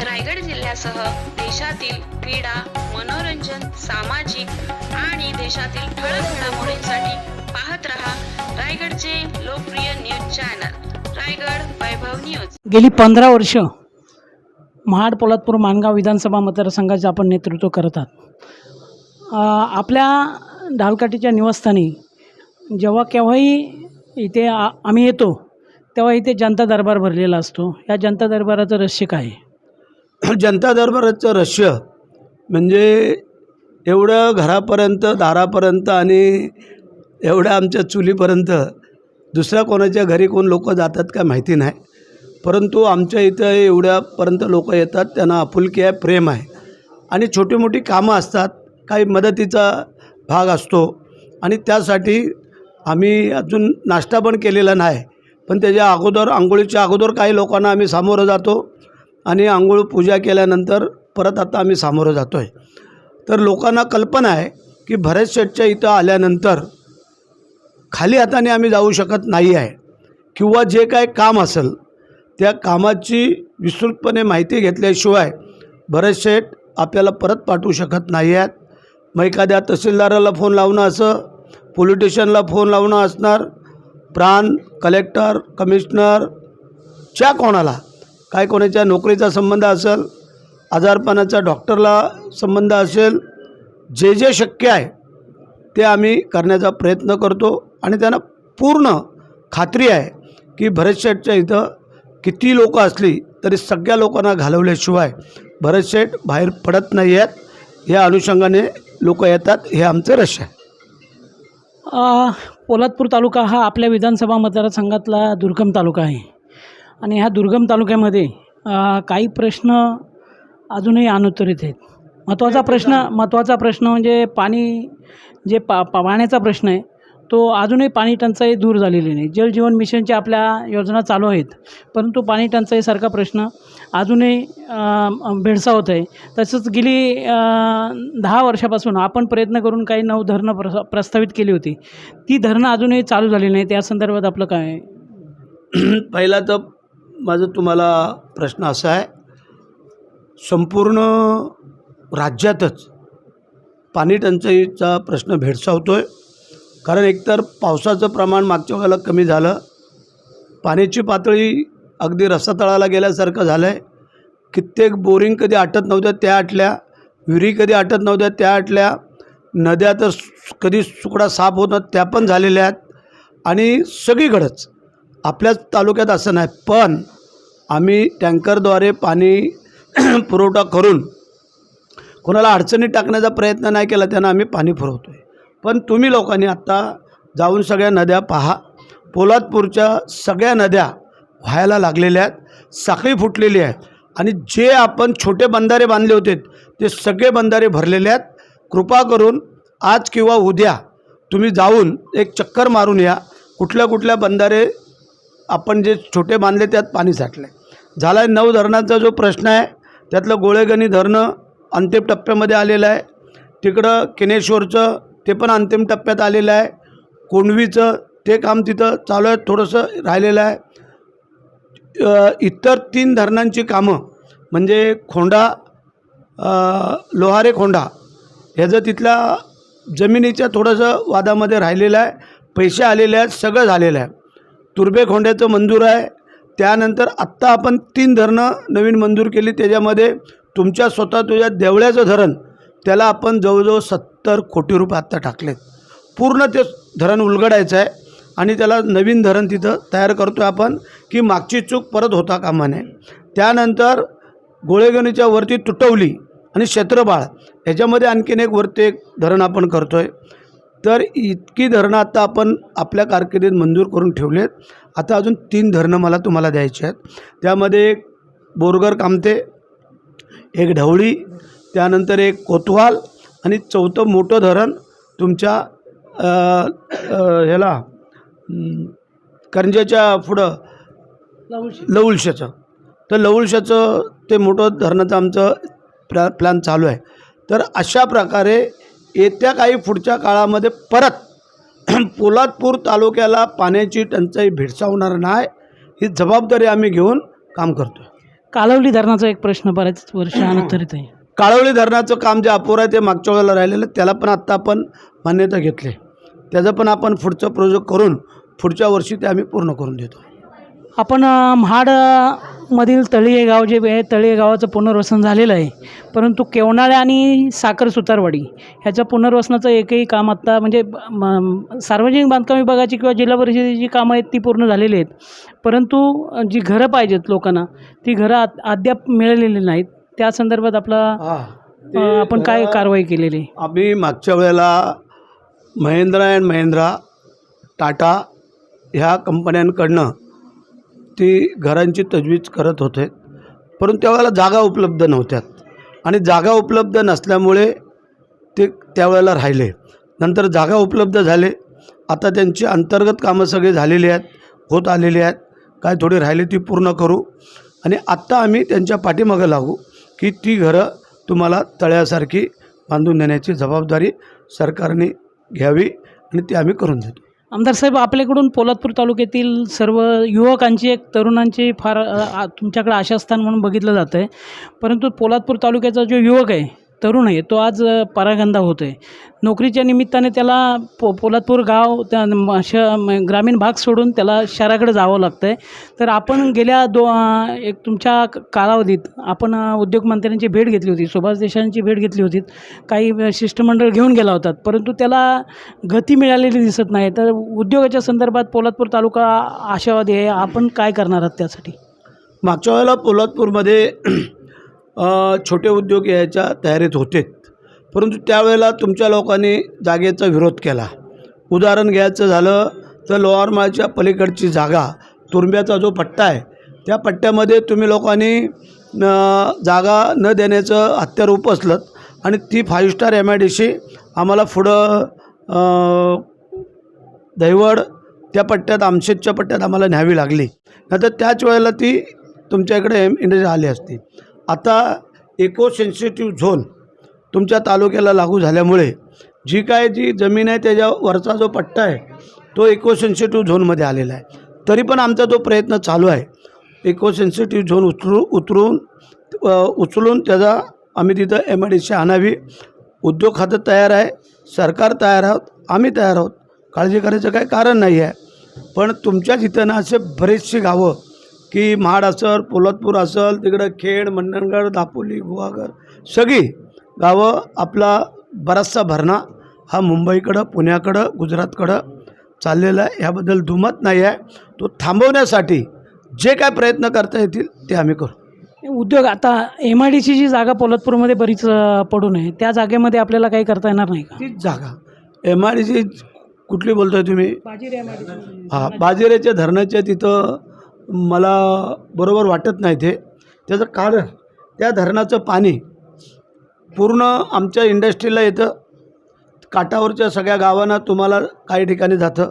रायगड जिल्ह्यासह देशातील क्रीडा मनोरंजन सामाजिक आणि देशातील ठळक घडामोडींसाठी पाहत रहा रायगडचे लोकप्रिय news channel. Raigad Vaibhav news. गेली पंधरा वर्ष महाड पोलादपूर माणगाव विधानसभा मतदारसंघाचे आपण नेतृत्व करत आहात. आपल्या ढालकाठीच्या निवासस्थानी जेव्हा केव्हाही इथे आ आम्ही येतो तेव्हा इथे जनता दरबार भरलेला असतो. या जनता दरबाराचं रसिक काय आहे? जनता दरबाराचं रहस्य म्हणजे एवढं घरापर्यंत दारापर्यंत आणि एवढ्या आमच्या चुलीपर्यंत दुसऱ्या कोणाच्या घरी कोण लोक जातात काय माहिती नाही. परंतु आमच्या इथं एवढ्यापर्यंत लोक येतात त्यांना आपुलकी आहे प्रेम आहे. आणि छोटी मोठी कामं असतात काही मदतीचा भाग असतो. आणि त्यासाठी आम्ही अजून नाश्ता पण केलेला नाही. पण त्याच्या अगोदर आंघोळीच्या अगोदर काही लोकांना आम्ही सामोरं जातो. आणि आंघोळ पूजा केल्यानंतर परत आता आम्ही सामोरं जातो आहे तर लोकांना कल्पना आहे की भरत शेठच्या इथं आल्यानंतर खाली हाताने आम्ही जाऊ शकत नाही आहे. किंवा जे काय काम असेल त्या कामाची विस्तृतपणे माहिती घेतल्याशिवाय भरत शेठ आपल्याला परत पाठवू शकत नाही आहेत. मग एखाद्या तहसीलदाराला फोन लावणं असं पोलिटिशियनला फोन लावणं असणार प्राण कलेक्टर कमिशनर च्या कोणाला काय कोणाच्या नोकरीचा संबंध असेल आजारपणाचा डॉक्टरला संबंध असेल जे जे शक्य आहे ते आम्ही करण्याचा प्रयत्न करतो. आणि त्यांना पूर्ण खात्री आहे की भरत शेठच्या इथं किती लोकं असली तरी सगळ्या लोकांना घालवल्याशिवाय भरत शेठ बाहेर पडत नाही आहेत. या अनुषंगाने लोक येतात. हे आमचं रश आहे. पोलादपूर तालुका हा आपल्या विधानसभा मतदारसंघातला दुर्गम तालुका आहे. आणि ह्या दुर्गम तालुक्यामध्ये काही प्रश्न अजूनही अनुत्तरित आहेत. महत्त्वाचा प्रश्न महत्त्वाचा प्रश्न म्हणजे पाणी जे पा पा- पाण्याचा प्रश्न आहे तो अजूनही पाणी टंचाई दूर झालेली नाही. जल जीवन मिशनच्या आपल्या योजना चालू आहेत परंतु पाणी टंचाईसारखा प्रश्न अजूनही भेडसावत आहे. तसंच गेली दहा वर्षापासून आपण प्रयत्न करून काही नऊ धरणं प्र प्रस्तावित केली होती. ती धरणं अजूनही चालू झाली नाही त्या संदर्भात आपलं काय? पहिला तर माझं तुम्हाला प्रश्न असा आहे संपूर्ण राज्यातच पाणी टंचाईचा प्रश्न भेडसावतो आहे कारण एकतर पावसाचं प्रमाण मागच्या वेळेला कमी झालं पाण्याची पातळी अगदी रसातळाला गेल्यासारखं झालं आहे कित्येक बोरिंग कधी आटत नव्हत्या त्या आटल्या. विहिरी कधी आटत नव्हत्या त्या आटल्या. नद्या तर कधी सुकडा साफ होत त्या पण झालेल्या आहेत. आणि सगळीकडंच आपल्याच तालुक्यात असं नाही पण आम्ही टँकरद्वारे पाणी पुरवठा करून कोणाला अडचणीत टाकण्याचा प्रयत्न नाही केला त्यांना आम्ही पाणी पुरवतो आहे पण तुम्ही लोकांनी आत्ता जाऊन सगळ्या नद्या पहा. पोलादपूरच्या सगळ्या नद्या व्हायला लागलेल्या आहेत साखळी फुटलेली आहे आणि जे आपण छोटे बंधारे बांधले होते ते सगळे बंधारे भरलेले आहेत. कृपा करून आज किंवा उद्या तुम्ही जाऊन एक चक्कर मारून या. कुठल्या कुठल्या बंधारे आपण जे छोटे बांधले त्यात पाणी साठलं आहे झाला आहे नऊ धरणांचा जो प्रश्न आहे त्यातलं गोळेगणी धरणं अंतिम टप्प्यामध्ये आलेलं आहे. तिकडं किनेश्वरचं ते पण अंतिम टप्प्यात आलेलं आहे. कोंडवीचं ते काम तिथं चालू आहे थोडंसं राहिलेलं आहे. इतर तीन धरणांची कामं म्हणजे खोंडा लोहारे खोंडा ह्याचं तिथल्या जमिनीच्या थोडंसं वादामध्ये राहिलेलं आहे पैसे आलेले आहेत सगळं झालेलं आहे. तुर्बेखोंड्याचं मंजूर आहे. त्यानंतर आत्ता आपण तीन धरणं नवीन मंजूर केली. त्याच्यामध्ये तुमच्या स्वतः तुझ्या देवळ्याचं धरण त्याला आपण जवळजवळ सत्तर कोटी रुपये आत्ता टाकलेत. पूर्ण ते धरण उलगडायचं आहे आणि त्याला नवीन धरण तिथं तयार करतो आहे आपण की मागची चूक परत होता कामा नये. त्यानंतर गोळेगणीच्या वरती तुटवली आणि क्षेत्रबाळ ह्याच्यामध्ये आणखीन एक वरती एक धरण आपण करतो आहे तर इतकी धरणं आता आपण आपल्या कारकिर्दीत मंजूर करून ठेवलेत. आता अजून तीन धरणं मला तुम्हाला द्यायची आहेत. त्यामध्ये एक बोरगर कामते एक ढवळी त्यानंतर एक कोतवाल आणि चौथं मोठं धरण तुमच्या ह्याला करंजाच्या पुढं लवळशाचं. तर लवळशाचं ते मोठं धरणाचं आमचं प्लॅ प्लॅन चालू आहे. तर अशा प्रकारे येत्या काही पुढच्या काळामध्ये परत पोलादपूर तालुक्याला पाण्याची टंचाई भेडसावणार नाही ही जबाबदारी आम्ही घेऊन काम करतो कालवली धरणाचा एक प्रश्न बऱ्याच वर्षानुत्तरित आहे. काळवली धरणाचं काम जे अपुरं आहे ते मागच्या वेळेला राहिलेलं त्याला पण आत्ता आपण मान्यता घेतली त्याचं पण आपण पुढचं प्रोजेक्ट करून पुढच्या वर्षी ते आम्ही पूर्ण करून देतो. आपण महाड मधील तळी हे गाव जे आहे तळी या गावाचं पुनर्वसन झालेलं आहे. परंतु केवणाळे आणि साखर सुतारवाडी ह्याच्या पुनर्वसनाचं एकही काम आत्ता म्हणजे म- सार्वजनिक बांधकाम विभागाची किंवा जिल्हा परिषदेची कामं आहेत ती पूर्ण झालेली आहेत. परंतु जी घरं पाहिजेत लोकांना ती घरं आत- अद्याप मिळालेली नाहीत. त्या संदर्भात आपला आपण काय कारवाई केलेली? आहे? आम्ही मागच्या वेळेला महिंद्रा अँड महिंद्रा टाटा ह्या कंपन्यांकडनं ती घरांची तजवीज करत होते. परंतु त्यावेळेला जागा उपलब्ध नव्हत्या. आणि जागा उपलब्ध नसल्यामुळे ते त्यावेळेला राहिले. नंतर जागा उपलब्ध झाले. आता त्यांची अंतर्गत कामं सगळी झालेली आहेत होत आलेली आहेत. काय थोडी राहिली ती पूर्ण करू. आणि आत्ता आम्ही त्यांच्या पाठीमागं लागू की ती घरं तुम्हाला तळ्यासारखी बांधून देण्याची जबाबदारी सरकारने घ्यावी आणि ती आम्ही करून देतो. आमदार साहेब आपल्याकडून पोलादपूर तालुक्यातील सर्व युवकांची एक तरुणांची फार तुमच्याकडे आशास्थान म्हणून बघितलं जातं आहे परंतु पोलादपूर तालुक्याचा जो युवक आहे तरुण आहे तो आज परागंदा होतो आहे नोकरीच्या निमित्ताने त्याला पो पोलादपूर गाव त्या म- श ग्रामीण भाग सोडून त्याला शहराकडे जावं लागतं आहे तर आपण गेल्या दो एक तुमच्या कालावधीत आपण उद्योगमंत्र्यांची भेट घेतली होती सुभाष देशांची भेट घेतली होती. काही शिष्टमंडळ घेऊन गेला होतात परंतु त्याला गती मिळालेली दिसत नाही. तर उद्योगाच्या संदर्भात पोलादपूर तालुका आशावादी आहे. आपण काय करणार आहात त्यासाठी? मागच्या वेळेला पोलादपूरमध्ये छोटे उद्योग यायच्या तयारीत होते. परंतु त्यावेळेला तुमच्या लोकांनी जागेचा विरोध केला. उदाहरण घ्यायचं झालं तर लोअरमाळच्या पलीकडची जागा तुरंब्याचा जो पट्टा आहे त्या पट्ट्यामध्ये तुम्ही लोकांनी जागा न देण्याचं हत्यार उपसलं आणि ती five star M I D C आम्हाला पुढं दैवड त्या पट्ट्यात आमशेदच्या पट्ट्यात आम्हाला न्यावी लागली. नाहीतर त्याच वेळेला ती तुमच्या इकडे एम इंडस्ट्री आली असती. आता इको सेन्सिटिव्ह झोन तुमच्या तालुक्याला लागू झाल्यामुळे जी काय जी जमीन आहे त्याच्या वरचा जो पट्टा आहे तो इको सेन्सिटिव्ह झोनमध्ये आलेला आहे. तरी पण आमचा जो प्रयत्न चालू आहे इको सेन्सिटिव्ह झोन उतरू उतरून उचलून त्याचा आम्ही तिथं एम आय डी सी आणावी. उद्योग खातं तयार आहे सरकार तयार आहोत आम्ही तयार आहोत. काळजी करायचं काही कारण नाही आहे. पण तुमच्याच इथं ना असे बरेचसे गावं की महाड असेल पोलादपूर असेल तिकडं खेड मंडणगड दापोली गुहागर सगळी गावं आपला बराचसा भरणा हा मुंबईकडं पुण्याकडं गुजरातकडं चाललेला आहे. ह्याबद्दल दुमत नाही आहे. तो थांबवण्यासाठी जे काय प्रयत्न करता येतील ते आम्ही करू. उद्योग आता एम आय डी सीची जागा पोलादपूरमध्ये बरीच अ, पडून आहे. त्या जागेमध्ये आपल्याला काही करता येणार नाही का? तीच जागा. एम आय डी सी कुठली बोलताय तुम्ही? बाजीर सी हां बाजिरेच्या धरणाच्या तिथं मला बरोबर वाटत नाही ते. त्याचं कारण त्या धरणाचं पाणी पूर्ण आमच्या इंडस्ट्रीला येतं. काठावरच्या सगळ्या गावांना तुम्हाला काही ठिकाणी जातं.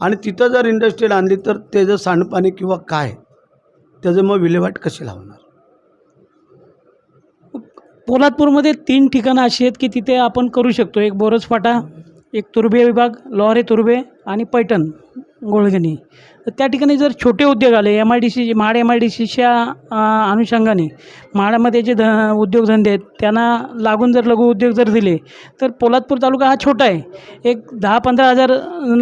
आणि तिथं जर इंडस्ट्रीला आणली तर त्याचं सांडपाणी किंवा काय त्याचं मग विल्हेवाट कशी लावणार? पोलादपूरमध्ये तीन ठिकाणं अशी आहेत की तिथे आपण करू शकतो. एक बोरसफाटा एक तुर्भे विभाग लोहारे तुर्भे आणि पैठण. गोळगणी. तर त्या ठिकाणी जर छोटे उद्योग आले M I D C Mahad M I D सीच्या अनुषंगाने म्हाडामध्ये जे ध उद्योगधंदे आहेत त्यांना लागून जर लघु उद्योग जर दिले तर पोलादपूर तालुका हा छोटा आहे. एक दहा पंधरा हजार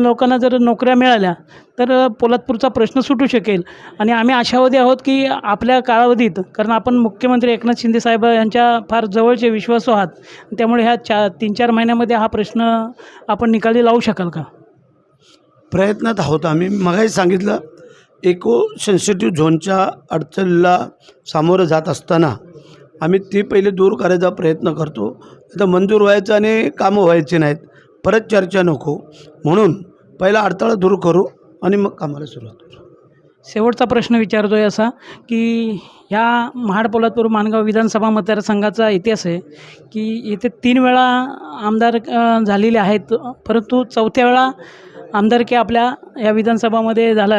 लोकांना जर नोकऱ्या मिळाल्या तर पोलादपूरचा प्रश्न सुटू शकेल. आणि आम्ही आशावादी आहोत की आपल्या कालावधीत कारण आपण मुख्यमंत्री एकनाथ शिंदे साहेब यांच्या फार जवळचे विश्वासू आहात त्यामुळे ह्या चा तीन चार महिन्यामध्ये हा प्रश्न आपण निकाली लावू शकाल का? प्रयत्नात आहोत आम्ही. मगाही सांगितलं इको सेन्सिटिव्ह झोनच्या अडचणीला सामोरं जात असताना आम्ही ती पहिले दूर करायचा प्रयत्न करतो. तर मंजूर व्हायचं आणि कामं व्हायची नाहीत. परत चर्चा नको. म्हणून पहिला अडथळा दूर करू आणि मग कामाला सुरुवात करू. शेवटचा प्रश्न विचारतो आहे असा की ह्या महाड पोलादपूर माणगाव विधानसभा मतदारसंघाचा इतिहास आहे की इथे तीन वेळा आमदार झालेले आहेत. परंतु चौथ्या वेळा आमदारकी आपल्या या विधानसभामध्ये झाला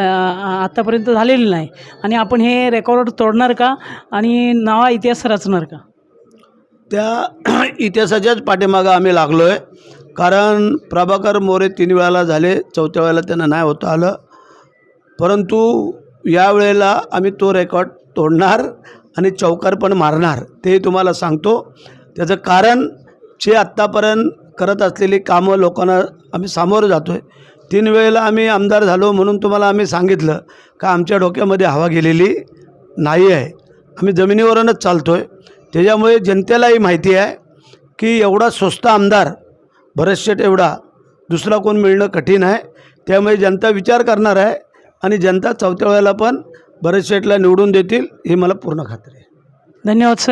आत्तापर्यंत झालेली नाही. आणि आपण हे रेकॉर्ड तोडणार का? आणि नवा इतिहास रचणार का? त्या इतिहासाच्याच पाठीमागं आम्ही लागलो आहे कारण प्रभाकर मोरे तीन वेळाला झाले चौथ्या वेळेला त्यांना नाही होता आलं. परंतु यावेळेला आम्ही तो रेकॉर्ड तोडणार आणि चौकार पण मारणार ते तुम्हाला सांगतो. त्याचं कारण जे आत्तापर्यंत करत असलेली कामं लोकांना आम्ही सामोरं जातो आहे तीन वेळेला आम्ही आमदार झालो म्हणून तुम्हाला आम्ही सांगितलं. का आमच्या डोक्यामध्ये हवा गेलेली नाही आहे. आम्ही जमिनीवरूनच चालतो आहे त्याच्यामुळे जनतेलाही माहिती आहे की एवढा स्वस्त आमदार भरतशेठ एवढा दुसरा कोण मिळणं कठीण आहे. त्यामुळे जनता विचार करणार आहे आणि जनता चौथ्या वेळेला पण भरतशेठला निवडून देतील ही मला पूर्ण खात्री आहे. धन्यवाद सर.